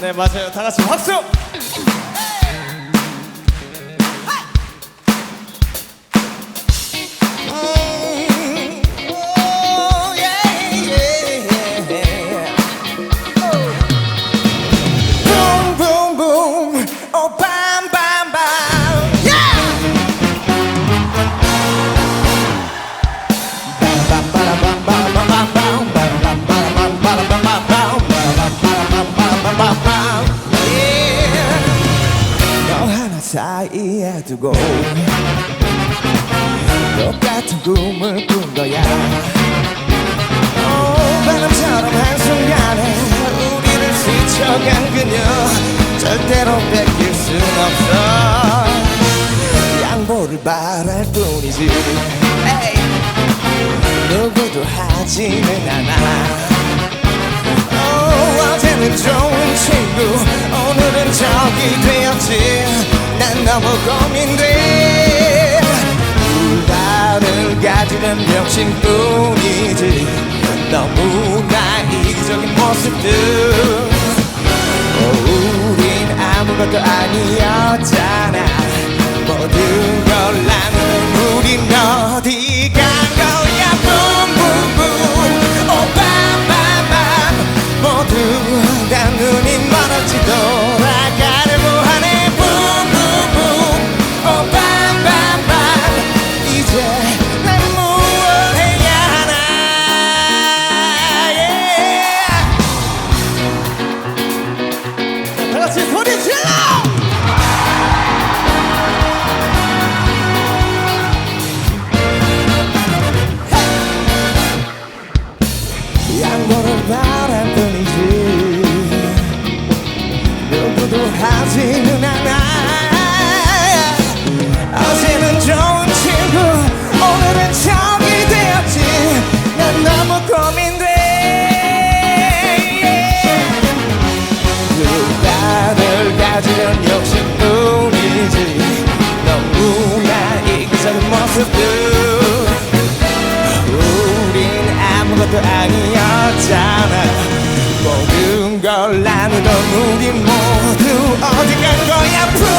네 맞아요. 다 같이 박수 사이에 두고 똑같은 꿈을 꾼 거야. 오, 바람처럼 한순간에 우리를 스쳐간 그녀 절대로 뺏길 순 없어. 양보를 바랄 뿐이지. 에이, 누구도 하지는 않아. 오, 어제는 좋은 친구 오늘은 적이 난 너무 고민돼. 불화를 가지는 병신뿐이지. 너무나 이기적인 모습들. 오, 우린 아무것도 아니었잖아. 모든 걸 나누는 우린 어디 같이 소리 질러! 양보를 바랄 뿐이지. 누구도 하지는 않아. 어제는 좋 걸 나누던 우리 모두 어디 간 거야